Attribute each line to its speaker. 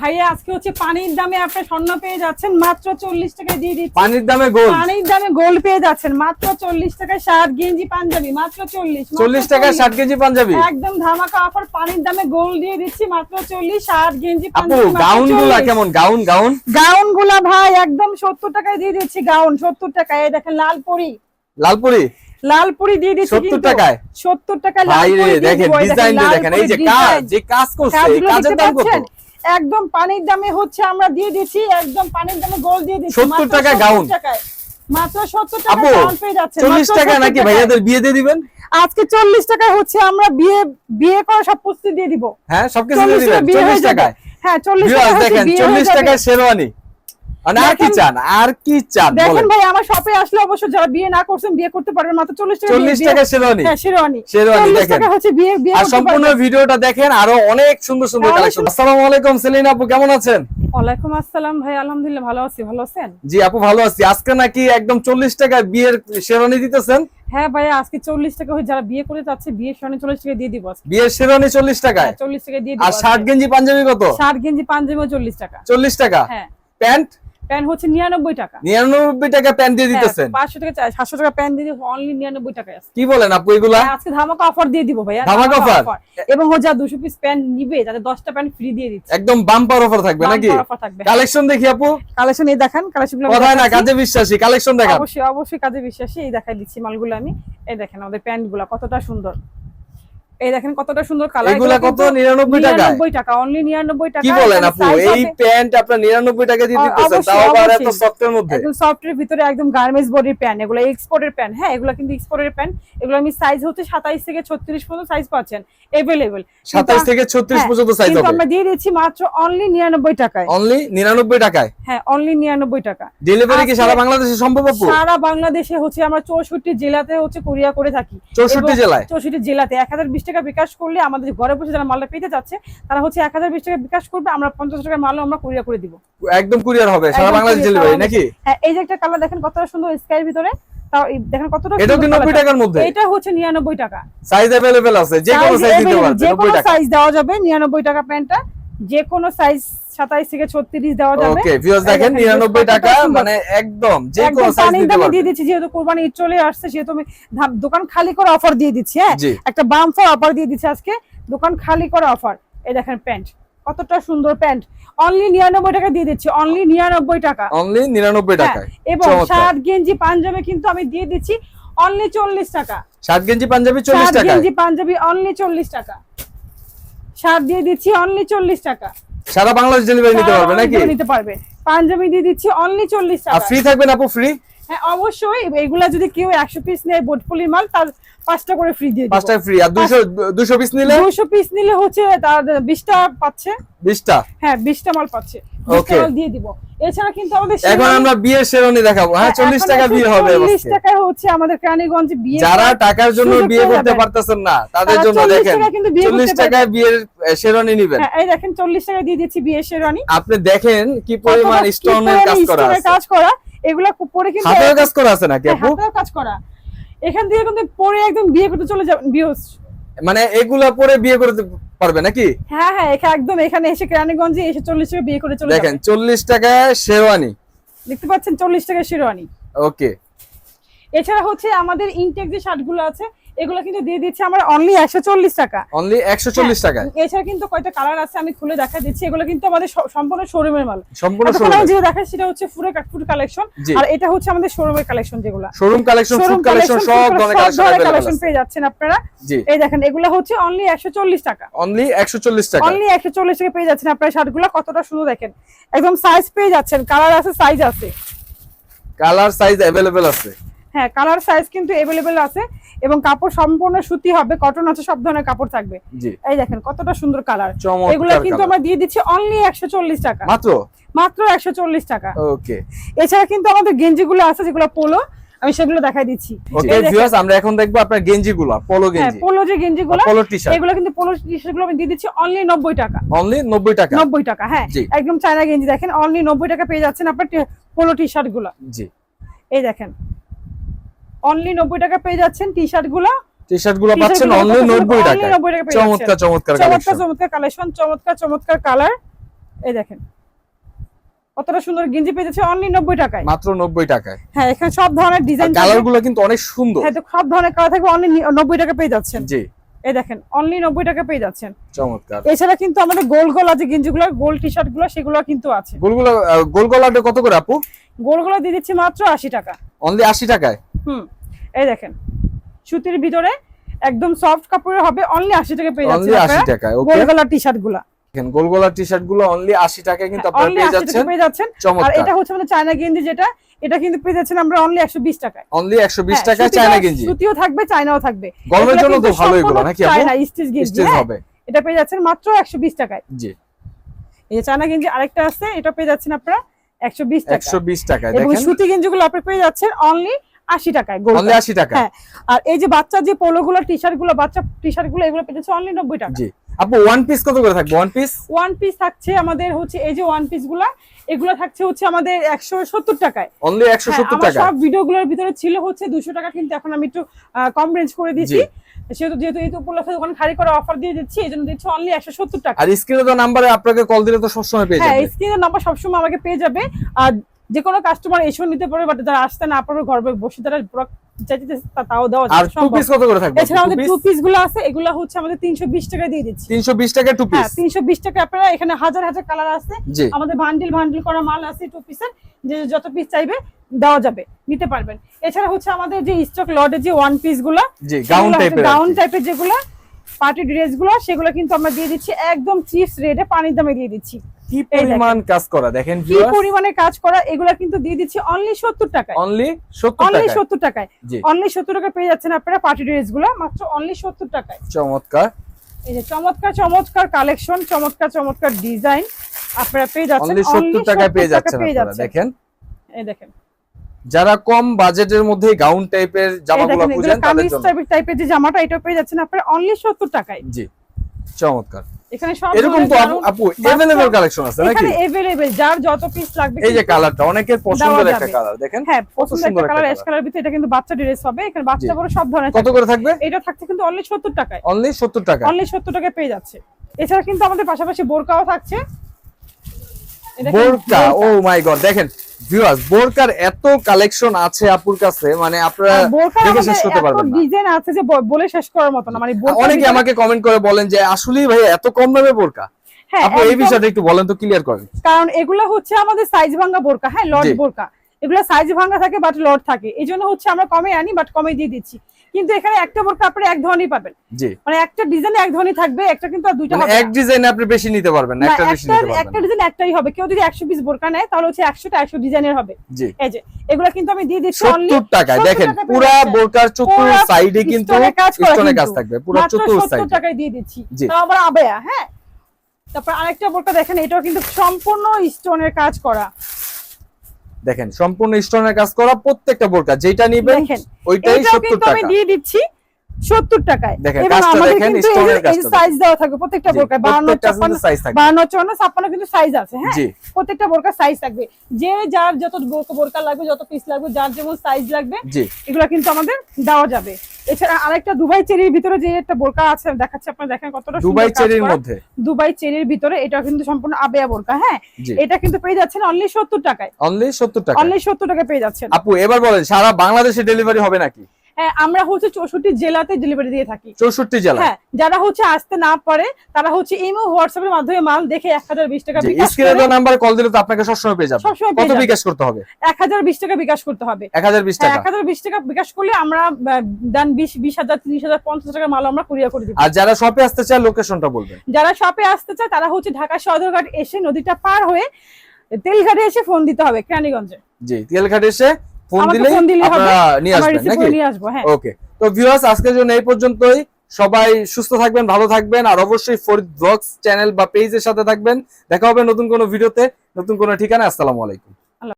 Speaker 1: ভাইয়া আজকে হচ্ছে পানির দামে আপনি স্বর্ণ পেয়ে যাচ্ছেন মাত্র চল্লিশ টাকায় দিয়ে দিচ্ছি।
Speaker 2: পানির দামে
Speaker 1: পানির দামে পেয়ে যাচ্ছেন মাত্র চল্লিশ টাকায় শার্ট গেঞ্জি পাঞ্জাবি মাত্র চল্লিশ
Speaker 2: চল্লিশ টাকায় ষাট কেজি পাঞ্জাবি?
Speaker 1: একদম ধামাকা অফার পানির দামে গোল্ড দিয়ে দিচ্ছি মাত্র চল্লিশ শার্ট গেঞ্জি পাঞ্জাবি
Speaker 2: গাউনগুলা কেমন? Gown gown?
Speaker 1: গাউনগুলা ভাই একদম সত্তর টাকায় দিয়ে দিচ্ছি গাউন সত্তর টাকায়। এই দেখেন লালপুরি।
Speaker 2: লালপুরি?
Speaker 1: লালপুরি দিয়ে দিচ্ছি
Speaker 2: 70 টাকায়?
Speaker 1: 70 টাকায়
Speaker 2: ভাই
Speaker 1: লালপুরি
Speaker 2: দেখেন ডিজাইন দেখেন এই যে কাজ যে কাজ করছে কাজের দাম কত?
Speaker 1: একদম পানির দামে হচ্ছে আমরা দিয়ে দিচ্ছি একদম পানির দামে গোল দিয়ে দিচ্ছি।
Speaker 2: 70 টাকা
Speaker 1: 70
Speaker 2: গাউন।
Speaker 1: মাত্র সত্তর টাকা গাউন পেয়ে
Speaker 2: টাকা নাকি। ভাইয়াদের বিয়ে দিয়ে দিবেন?
Speaker 1: আজকে চল্লিশ টাকায় হচ্ছে আমরা বিয়ে বিয়ে করা সব প্রস্তুতি দিয়ে দিব।
Speaker 2: হ্যাঁ সবকিছু দিয়ে দিবেন।
Speaker 1: টাকা
Speaker 2: টাকায়?
Speaker 1: হ্যাঁ চল্লিশ
Speaker 2: Viewers,
Speaker 1: টাকা
Speaker 2: দেখেন
Speaker 1: বিয়ে
Speaker 2: চল্লিশ। টাকায় শেরওয়ানি মানে আর কি চান? আর কি চান?
Speaker 1: দেখেন ভাই আমার শপে আসলে অবশ্য যারা বিয়ে না করছেন বিয়ে করতে পারবেন মাত্র চল্লিশ টাকা
Speaker 2: চল্লিশ টাকা শেরওয়ানি।
Speaker 1: হ্যাঁ শেরওয়ানি।
Speaker 2: শেরওয়ানি দেখেন।
Speaker 1: হচ্ছে বিয়ে বিয়ে
Speaker 2: আর সম্পূর্ণ ভিডিওটা দেখেন আরও অনেক সুন্দর সুন্দর
Speaker 1: হ্যাঁ,
Speaker 2: কালেকশন আসসালামু আলাইকুম সেলিনা আপু কেমন আছেন?
Speaker 1: ওয়ালাইকুম আসসালাম ভাই আলহামদুলিল্লাহ ভালো আছি ভালো আছেন?
Speaker 2: জি আপু ভালো আছি। আজকে নাকি একদম চল্লিশ টাকায় বিয়ের শেরওয়ানি দিতেছেন?
Speaker 1: হ্যাঁ ভাই আজকে চল্লিশ টাকা হয়ে যারা বিয়ে করে যাচ্ছে বিয়ে সনে চল্লিশ টাকা দিয়ে দিব
Speaker 2: বিয়ের শেরওয়ানি চল্লিশ টাকায়?
Speaker 1: চল্লিশ টাকা দিয়ে
Speaker 2: আর শার্ট গেঞ্জি পাঞ্জাবি কত?
Speaker 1: শার্ট গেঞ্জি পাঞ্জাবিও চল্লিশ টাকা।
Speaker 2: চল্লিশ টাকা?
Speaker 1: হ্যাঁ।
Speaker 2: প্যান্ট?
Speaker 1: প্যান্ট হচ্ছে নিরানব্বই টাকা।
Speaker 2: নিরানব্বই টাকা প্যান্ট দিয়ে দিতেছেন?
Speaker 1: হ্যাঁ, পাঁচশো টাকা সাতশো টাকা প্যান্ট দিয়ে অনলি নিরানব্বই টাকা
Speaker 2: কি বলেন আপু এগুলা?
Speaker 1: হ্যাঁ, আজকে ধামাকা অফার দিয়ে দিব ভাইয়া
Speaker 2: ধামাকা offer?
Speaker 1: এবং যা দুশো পিস প্যান্ট নিবে তাদের দশটা প্যান্ট ফ্রি দিয়ে দিচ্ছে।
Speaker 2: একদম বাম্পার অফার থাকবে নাকি?
Speaker 1: অফার থাকবে।
Speaker 2: কালেকশন দেখি আপু।
Speaker 1: কালেকশন এই দেখান কালেকশন
Speaker 2: কথায় না কাজে বিশ্বাসী কালেকশন দেখান।
Speaker 1: অবশ্যই অবশ্যই কাজে বিশ্বাসী এই দেখাই দিচ্ছি মালগুলো আমি। এই দেখেন আমাদের প্যান্টগুলা কতটা সুন্দর। এই দেখেন কতটা সুন্দর কালার
Speaker 2: এগুলা কত? নিরানব্বই টাকা
Speaker 1: নিরানব্বই টাকা অনলি নিরানব্বই টাকা
Speaker 2: কি বলেন আপু? এই প্যান্ট আপনার নিরানব্বই টাকা দিয়ে দিতেছেন তাও আবার এত সফটের মধ্যে?
Speaker 1: একদম সফটের ভিতরে একদম গার্মেন্টস বডির প্যান্ট এগুলো এক্সপোর্টের প্যান্ট হ্যাঁ এগুলো কিন্তু এক্সপোর্টের প্যান্ট এগুলো আমি সাইজ হচ্ছে সাতাইশ থেকে ছত্রিশ পর্যন্ত সাইজ পাচ্ছেন এভেলেবেল
Speaker 2: সাতাইশ থেকে ছত্রিশ পর্যন্ত সাইজ হবে।
Speaker 1: আমরা দিয়ে দিচ্ছি মাত্র অনলি নিরানব্বই টাকায়।
Speaker 2: অনলি নিরানব্বই টাকায়?
Speaker 1: হ্যাঁ অনলি নিরানব্বই টাকা।
Speaker 2: ডেলিভারি কি সারা বাংলাদেশে সম্ভব আপু?
Speaker 1: সারা বাংলাদেশে হচ্ছে আমরা চৌষট্টি জেলাতে হচ্ছে কুরিয়া করে থাকি।
Speaker 2: চৌষট্টি
Speaker 1: এবং
Speaker 2: জেলায়?
Speaker 1: চৌষট্টি জেলাতে এক হাজার বিশ টাকা বিকাশ করলে আমাদের ঘরে বসে যারা মালটা পেতে যাচ্ছে তারা হচ্ছে এক হাজার বিশ টাকা বিকাশ করবে আমরা পঞ্চাশ টাকার মালও আমরা কুরিয়ার করে দিব।
Speaker 2: একদম কুরিয়ার হবে সারা বাংলাদেশ ডেলিভারি নাকি?
Speaker 1: হ্যাঁ এই যে একটা কালার দেখেন কতটা সুন্দর স্কাইয়ের ভিতরে দেখেন কতটা
Speaker 2: এটাও কি
Speaker 1: সুন্দর
Speaker 2: নব্বই
Speaker 1: colourটা।
Speaker 2: টাকার মধ্যে?
Speaker 1: এটা হচ্ছে নিরানব্বই টাকা।
Speaker 2: সাইজ অ্যাভেলেবেল আছে যে কোনো সাইজ দিতে পারবে
Speaker 1: যে
Speaker 2: নব্বই
Speaker 1: কোনো
Speaker 2: টাকা।
Speaker 1: সাইজ দেওয়া যাবে নিরানব্বই টাকা প্যান্টটা যে কোনো সাইজ সাতাইশ থেকে ছত্রিশ দেওয়া যাবে।
Speaker 2: ওকে ভিউয়ার্স দেখেন
Speaker 1: দেখেন,
Speaker 2: নিরানব্বই
Speaker 1: কতটা
Speaker 2: টাকা মানে একদম যে কোনো সাইজ দিতে
Speaker 1: দিয়ে দিচ্ছি যেহেতু কোরবানি ঈদ চলে আসছে সেহেতু আমি দোকান খালি করে অফার দিয়ে দিচ্ছি হ্যাঁ? একটা বাম্পার অফার দিয়ে দিচ্ছি আজকে দোকান খালি করে অফার এই দেখেন প্যান্ট কতটা সুন্দর প্যান্ট অনলি নিরানব্বই টাকা দিয়ে দিচ্ছি অনলি নিরানব্বই টাকা।
Speaker 2: অনলি নিরানব্বই
Speaker 1: হ্যাঁ,
Speaker 2: টাকায়।
Speaker 1: এবং। শার্ট গেঞ্জি পাঞ্জাবি কিন্তু আমি দিয়ে দিচ্ছি অনলি চল্লিশ টাকা।
Speaker 2: শার্ট গেঞ্জি পাঞ্জাবি চল্লিশ টাকায়?
Speaker 1: গেঞ্জি পাঞ্জাবি অনলি চল্লিশ টাকা। শার্ট দিয়ে দিচ্ছি অনলি চল্লিশ টাকা।
Speaker 2: সারা বাংলাদেশ ডেলিভারি নিতে পারবে নাকি?
Speaker 1: নিতে পারবে। পাঞ্জাবি দিয়ে দিচ্ছি অনলি
Speaker 2: 40
Speaker 1: টাকা।
Speaker 2: আর ফ্রি থাকবেন আপু ফ্রি
Speaker 1: হ্যাঁ অবশ্যই। এগুলা যদি কেউ একশো পিস নেয় বোটফুলির মাল তার পাঁচটা করে ফ্রি দিয়ে
Speaker 2: পাঁচটা ফ্রি আর পিস নিলে?
Speaker 1: দুশো পিস নিলে হচ্ছে তার বিশটা পাচ্ছে।
Speaker 2: বিশটা?
Speaker 1: হ্যাঁ বিশটা মাল পাচ্ছে।
Speaker 2: Okay.
Speaker 1: 20টা মাল দিয়ে দিব। এছাড়া কিন্তু আমাদের
Speaker 2: এখন আমরা বিয়ের শেরওয়ানি দেখাবো। হ্যাঁ চল্লিশ টাকা বিয়ে হবে
Speaker 1: চল্লিশ
Speaker 2: আজকে।
Speaker 1: হচ্ছে আমাদের কেরানীগঞ্জে বিয়ে
Speaker 2: যারা টাকার জন্য বিয়ে করতে পারতেছেন না তাদের জন্য দেখেন
Speaker 1: টাকায়
Speaker 2: বিয়ের আহ, শেরওয়ানি নিবেন।
Speaker 1: হ্যাঁ এই দেখেন টাকা দিয়ে দিচ্ছি বিয়ে শেরওয়ানি।
Speaker 2: আপনি দেখেন কি পরিমাণ স্টোনের কাজ করা আছে।
Speaker 1: কাজ করা। এগুলা পরে কিন্তু
Speaker 2: হাতের কাজ করা আছে নাকি
Speaker 1: হ্যাঁ,
Speaker 2: আপু?
Speaker 1: হাতের কাজ করা। এখান থেকে কিন্তু পরে একদম বিয়ে করতে চলে যাবেন বিয়স
Speaker 2: মানে এগুলা পরে বিয়ে করতে পারবে নাকি?
Speaker 1: হ্যাঁ হ্যাঁ এখানে একদম এখানে এসে কেরানীগঞ্জে এসে চল্লিশ টাকা বিয়ে করে চলে
Speaker 2: দেখেন
Speaker 1: যাবেন
Speaker 2: চল্লিশ টাকায় শেরওয়ানি।
Speaker 1: দেখতে পাচ্ছেন চল্লিশ টাকা শেরওয়ানি।
Speaker 2: ওকে।
Speaker 1: এছাড়া হচ্ছে আমাদের ইনটেক যে শার্টগুলো আছে এগুলো কিন্তু দিয়ে দিচ্ছে আমার অনলি একশো চল্লিশ টাকা।
Speaker 2: অনলি একশো চল্লিশ টাকায়?
Speaker 1: এছাড়া কিন্তু কয়টা কালার আছে আমি খুলে দেখা দিচ্ছি এগুলো কিন্তু আমাদের সম্পূর্ণ শোরুমের মাল।
Speaker 2: সম্পূর্ণ শোরুম
Speaker 1: যেটা দেখা সেটা হচ্ছে ফুড ফুড কালেকশন আর এটা হচ্ছে আমাদের শোরুমের কালেকশন যেগুলো।
Speaker 2: শোরুম কালেকশন ফুড কালেকশন সব ধরনের কালেকশন
Speaker 1: কালেকশন পেয়ে যাচ্ছেন আপনারা। এই দেখেন এগুলো হচ্ছে অনলি একশো চল্লিশ টাকা।
Speaker 2: অনলি একশো চল্লিশ টাকা।
Speaker 1: অনলি একশো চল্লিশ টাকা পেয়ে যাচ্ছেন আপনারা শার্টগুলো কতটা সুন্দর দেখেন। একদম সাইজ পেয়ে যাচ্ছেন কালার আছে সাইজ আছে।
Speaker 2: কালার সাইজ অ্যাভেলেবেল আছে।
Speaker 1: হ্যাঁ কালার সাইজ কিন্তু এভেলেবেল আছে এবং কাপড় সম্পূর্ণ সুতি হবে কটন আছে সব ধরনের কাপড় থাকবে। এই দেখেন কতটা সুন্দর কালার এগুলো কিন্তু আমরা দিয়ে দিচ্ছি অনলি একশো চল্লিশ টাকা।
Speaker 2: মাত্র?
Speaker 1: মাত্র একশো চল্লিশ টাকা।
Speaker 2: ওকে
Speaker 1: এছাড়া কিন্তু আমাদের গেঞ্জি গুলো আছে যেগুলো পোলো আমি সেগুলো দেখাই দিচ্ছি।
Speaker 2: ওকে ভিউয়ার্স আমরা এখন দেখব আপনার গেঞ্জি গুলো পোলো
Speaker 1: হ্যাঁ
Speaker 2: গেঞ্জি।
Speaker 1: পোলো যে গেঞ্জিগুলো
Speaker 2: পোলো টি শার্ট
Speaker 1: এগুলো কিন্তু পোলো টি শার্টগুলো আমি দিয়ে দিচ্ছি অনলি নব্বই টাকা।
Speaker 2: অনলি নব্বই টাকা?
Speaker 1: নব্বই টাকা হ্যাঁ। একদম চায়না গেঞ্জি দেখেন অনলি নব্বই টাকা পেয়ে যাচ্ছেন আপনার পোলো টি শার্টগুলো।
Speaker 2: জি।
Speaker 1: এই দেখেন অনলি নব্বই টাকা পেয়ে যাচ্ছেন টি শার্টগুলো
Speaker 2: টি
Speaker 1: শার্টগুলো
Speaker 2: পাচ্ছেন অনলি
Speaker 1: কত সুন্দর,
Speaker 2: নব্বই
Speaker 1: only
Speaker 2: টাকা
Speaker 1: 90 টাকা
Speaker 2: চমৎকার চমৎকার
Speaker 1: চমৎকার চমৎকার কালেকশন চমৎকার চমৎকার কালার এই দেখেন। কতটা সুন্দর গেঞ্জি পেয়ে যাচ্ছে অনলি নব্বই টাকায়।
Speaker 2: মাত্র নব্বই টাকায়।
Speaker 1: হ্যাঁ এখানে সব ধরনের ডিজাইন
Speaker 2: কালারগুলো কিন্তু অনেক সুন্দর।
Speaker 1: হ্যাঁ তো সব ধরনের কালার থাকবে অনলি নব্বই টাকা পেয়ে যাচ্ছেন।
Speaker 2: জি।
Speaker 1: এই দেখেন অনলি নব্বই টাকা পেয়ে যাচ্ছেন।
Speaker 2: চমৎকার।
Speaker 1: এছাড়া কিন্তু আমাদের গোল গোল আছে গেঞ্জিগুলো গোল টি শার্টগুলো সেগুলো কিন্তু আছে।
Speaker 2: গোলগুলো গোল গলাটা কত করে আপু?
Speaker 1: গোলগুলো দিয়ে দিচ্ছি মাত্র আশি টাকা।
Speaker 2: অনলি আশি টাকায়?
Speaker 1: হুম এই দেখেন। সুতির ভিতরে একদম সফট কাপড়ের হবে অনলি আশি টাকা পেয়ে
Speaker 2: অনলি
Speaker 1: যাচ্ছেন
Speaker 2: আশি
Speaker 1: আপনারা।
Speaker 2: টাকায় ওকে
Speaker 1: গোল গলার টি শার্টগুলা
Speaker 2: দেখেন গোল গলার টি শার্টগুলো অনলি আশি টাকায় কিন্তু আপনারা পেয়ে যাচ্ছেন।
Speaker 1: পেয়ে যাচ্ছেন। আর এটা হচ্ছে আমাদের চায়না গেঞ্জি যেটা এটা কিন্তু পেয়ে যাচ্ছেন আমরা অনলি একশো বিশ টাকায়।
Speaker 2: অনলি একশো বিশ
Speaker 1: হ্যাঁ,
Speaker 2: টাকায় চায়না গেঞ্জি।
Speaker 1: সুতিও থাকবে চায়নাও থাকবে।
Speaker 2: গরমের জন্য তো ভালো এগুলো নাকি আপু?
Speaker 1: চায়না স্টিচ গেঞ্জি হ্যাঁ,
Speaker 2: হবে।
Speaker 1: এটা পেয়ে যাচ্ছেন মাত্র একশো বিশ টাকায়।
Speaker 2: জি।
Speaker 1: এই যে চায়না গেঞ্জি আরেকটা আছে এটা পেয়ে যাচ্ছেন আপনারা একশো বিশ টাকা
Speaker 2: একশো বিশ টাকায়
Speaker 1: এবং
Speaker 2: দেখেন।
Speaker 1: সুতি গেঞ্জিগুলো আপনি পেয়ে যাচ্ছেন অনলি আশি টাকায় গোল
Speaker 2: অনলি আশি টাকা
Speaker 1: হ্যাঁ আর এই যে বাচ্চা যে পোলো গুলো টি শার্টগুলো বাচ্চা টি শার্টগুলো এগুলো যাচ্ছে অনলি নব্বই টাকা।
Speaker 2: জি। আপু ওয়ান পিস কত করে থাকবে? ওয়ান পিস
Speaker 1: ওয়ান পিস থাকছে আমাদের হচ্ছে এই যে ওয়ান পিসগুলা এগুলো থাকছে হচ্ছে আমাদের একশো সত্তর টাকায়।
Speaker 2: অনলি একশো
Speaker 1: হ্যাঁ,
Speaker 2: সত্তর
Speaker 1: আমার
Speaker 2: টাকা
Speaker 1: সব ভিডিও গুলোর ভিতরে ছিল হচ্ছে দুশো টাকা কিন্তু এখন আমি একটু কম রেঞ্জ করে দিচ্ছি। সেহেতু যেহেতু এই উপলক্ষে দোকান খালি করে অফার দিয়ে দিচ্ছি এই জন্য দিচ্ছি অনলি একশো সত্তর টাকা।
Speaker 2: আর স্ক্রিনে তো নাম্বারে আপনাকে কল দিলে তো সবসময় পেয়ে
Speaker 1: হ্যাঁ
Speaker 2: যাবে।
Speaker 1: নাম্বার সবসময় আমাকে পেয়ে যাবে। আর যে কোনো কাস্টমার এসেও নিতে পারবে বাট যারা আসতে না পারবে ঘর বসে তারা চাইতে তাও দেওয়া
Speaker 2: আর টু পিস কত করে থাকবে?
Speaker 1: এছাড়া আমাদের টু পিসগুলো আছে এগুলো হচ্ছে আমাদের তিনশো বিশ টাকা দিয়ে দিচ্ছি।
Speaker 2: টাকা টু
Speaker 1: হ্যাঁ
Speaker 2: পিস
Speaker 1: টাকা আপনারা এখানে হাজার হাজার কালার আছে। আমাদের বান্ডিল বান্ডিল করা মাল আছে টু পিসের যে যত পিস চাইবে দেওয়া যাবে নিতে পারবেন। এছাড়া হচ্ছে আমাদের যে স্টক যে ওয়ান পিসগুলো
Speaker 2: জি গাউন টাইপের
Speaker 1: গাউন টাইপের যেগুলো পার্টি ড্রেসগুলো সেগুলো কিন্তু আমরা দিয়ে দিচ্ছি একদম চিপস রেটে পানির দামে দিয়ে দিচ্ছি।
Speaker 2: কি পরিমাণ কাজ করা? দেখেন
Speaker 1: কি পরিমাণে কাজ করা? এগুলা কিন্তু দিয়ে দিচ্ছি অনলি সত্তর টাকায়।
Speaker 2: অনলি সত্তর
Speaker 1: অনলি
Speaker 2: টাকা
Speaker 1: সত্তর টাকায়। অনলি সত্তর টাকা পেয়ে যাচ্ছেন আপনারা পার্টি ড্রেসগুলো মাত্র অনলি সত্তর টাকায়।
Speaker 2: চমৎকার।
Speaker 1: এই যে চমৎকার চমৎকার কালেকশন চমৎকার চমৎকার ডিজাইন আপনারা পেয়ে যাচ্ছেন।
Speaker 2: অনলি টাকায় পেয়ে যাচ্ছেন আপনারা দেখেন।
Speaker 1: এই দেখেন।
Speaker 2: যারা কম বাজেটের মধ্যে গাউন টাইপের
Speaker 1: এই
Speaker 2: জামাগুলো খুঁজেন তাদের জন্য।
Speaker 1: টাইপের টাইপের যে জামাটা এটা পেয়ে যাচ্ছেন আপনারা অনলি সত্তর টাকায়।
Speaker 2: জি চমৎকার।
Speaker 1: এখানে সব
Speaker 2: এরকম তো আপু এভেলেবল কালেকশন আছে নাকি?
Speaker 1: এখানে এভেলেবেল যার যত পিস লাগবে
Speaker 2: এই যে কালারটা অনেকের পছন্দের একটা কালার দেখেন
Speaker 1: হ্যাঁ পছন্দের একটা কালার। অ্যাশ কালার ভিতরে এটা কিন্তু বাচ্চা ড্রেস হবে এখানে বাচ্চা বড় সব ধরনের
Speaker 2: কত করে থাকবে?
Speaker 1: এটা থাকছে কিন্তু অনলি সত্তর টাকায়।
Speaker 2: অনলি সত্তর টাকা
Speaker 1: অনলি সত্তর টাকায় পেয়ে যাচ্ছে। এছাড়া কিন্তু আমাদের পাশাপাশি বোরকাও থাকছে।
Speaker 2: বোরকা ও মাই গড দেখেন ভিউয়ার্স বোরকার এত কালেকশন আছে আপুর কাছে মানে আপনারা দেখে শেষ করতে পারবেন না।
Speaker 1: ডিজাইন আছে যে বলে শেষ করার মতো না মানে
Speaker 2: অনেকে আমাকে কমেন্ট করে বলেন যে আসলেই ভাই এত কম দামে বোরকা?
Speaker 1: হ্যাঁ
Speaker 2: এই বিষয়টা একটু বলেন তো ক্লিয়ার করেন।
Speaker 1: কারণ এগুলো হচ্ছে আমাদের সাইজ ভাঙা বোরকা হ্যাঁ লট বোরকা। এগুলো সাইজ ভাঙা থাকে বাট লট থাকে। এই জন্য হচ্ছে আমরা কমে আনি বাট কমে দিয়ে দিচ্ছি। কিন্তু এখানে একটা বোরকা আপনারা এক ধরনের পাবেন।
Speaker 2: জি।
Speaker 1: মানে একটা ডিজাইনে এক ধরনের থাকবে একটা কিন্তু আর দুইটা
Speaker 2: মানে
Speaker 1: হবে
Speaker 2: এক
Speaker 1: না।
Speaker 2: ডিজাইনে আপনি বেশি নিতে পারবেন না
Speaker 1: না,
Speaker 2: একটা বেশি নিতে পারবেন
Speaker 1: একটা ডিজাইন একটাই হবে। কেউ যদি একশো পিস বোরকা নেয় তাহলে হচ্ছে একশোটা একশো ডিজাইনের হবে।
Speaker 2: জি।
Speaker 1: এই যে এগুলো কিন্তু আমি দিয়ে দিচ্ছি only
Speaker 2: সত্তর টাকায় দেখেন পুরা। বোরকার চতুর সাইডে কিন্তু
Speaker 1: স্টোনে কাজ।
Speaker 2: থাকবে পুরো চতুর
Speaker 1: 70 টাকায় দিয়ে দিচ্ছি। তাও আবার আবেয়া হ্যাঁ? তারপর আরেকটা বোরকা দেখেন এটাও কিন্তু সম্পূর্ণ স্টোনের কাজ করা।
Speaker 2: দেখেন সম্পূর্ণ স্টোনের কাজ করা প্রত্যেকটা বোরকা যেটা নিবেন ওইটাই
Speaker 1: এটাও
Speaker 2: সত্তর
Speaker 1: আমি
Speaker 2: টাকা।
Speaker 1: দিয়ে দিচ্ছি। সত্তর টাকায়। এবং আমাদের কিন্তু এই সাইজ দেওয়া থাকবে প্রত্যেকটা বোরকায়
Speaker 2: কিন্তু
Speaker 1: আছে হ্যাঁ? প্রত্যেকটা বোরকার সাইজ থাকবে। যে যার যত বোরকা- বোরকা লাগবে যত পিস লাগবে যার যেমন সাইজ লাগবে এগুলো কিন্তু আমাদের দেওয়া যাবে। এছাড়া আরেকটা দুবাই চেরির ভিতরে যে একটা বোরকা আছে দেখাচ্ছি আপনারা দেখেন কতটা
Speaker 2: দুবাই চেরির মধ্যে?
Speaker 1: দুবাই চেরির ভিতরে এটা কিন্তু সম্পূর্ণ আবেয়া বোরকা হ্যাঁ? এটা কিন্তু পেয়ে যাচ্ছেন অনলি সত্তর টাকায়।
Speaker 2: অনলি সত্তর টাকা
Speaker 1: অনলি সত্তর টাকায় পেয়ে যাচ্ছেন।
Speaker 2: আপু এবার বলেন সারা বাংলাদেশে ডেলিভারি হবে নাকি?
Speaker 1: আমরা হচ্ছে চৌষট্টি জেলাতে ডেলিভারি দিয়ে থাকি।
Speaker 2: চৌষট্টি জেলা
Speaker 1: হ্যাঁ যারা হচ্ছে আসতে না পারে তারা হচ্ছে ইমো হোয়াটসঅ্যাপ এর মাধ্যমে মাল দেখে এক হাজার বিশ টাকা
Speaker 2: স্ক্রিনে দেওয়া নাম্বার কল দিলে তো আপনাকে সবসময় পেয়ে যাবে।
Speaker 1: সবসময়
Speaker 2: কত বিকাশ করতে হবে?
Speaker 1: এক হাজার বিশ টাকা বিকাশ করতে হবে।
Speaker 2: এক হাজার বিশ
Speaker 1: হ্যাঁ,
Speaker 2: টাকা।
Speaker 1: এক হাজার বিশ টাকা বিকাশ করলে আমরা দেন বিশ বিশ হাজার ত্রিশ হাজার পঞ্চাশ টাকার মাল আমরা কুরিয়ার করে দিব।
Speaker 2: আর যারা শপে আসতে চায় লোকেশনটা বলবেন।
Speaker 1: যারা শপে আসতে চায় তারা হচ্ছে ঢাকা সদরঘাট এসে নদীটা পার হয়ে তেলঘাটে এসে ফোন দিতে হবে কেরানীগঞ্জে।
Speaker 2: জি তেলঘাটে এসে ফোন দিলেই। আপনারা নিয়ে আসবেন নাকি?
Speaker 1: আসব হ্যাঁ।
Speaker 2: ওকে তো ভিউয়ার্স আজকের জন্য এই পর্যন্তই। সবাই সুস্থ থাকবেন ভালো থাকবেন আর অবশ্যই ফরিদ ব্লগস চ্যানেল বা পেজের সাথে থাকবেন। দেখা হবে নতুন কোনো ভিডিওতে নতুন কোনো ঠিকানা আসসালামু আলাইকুম।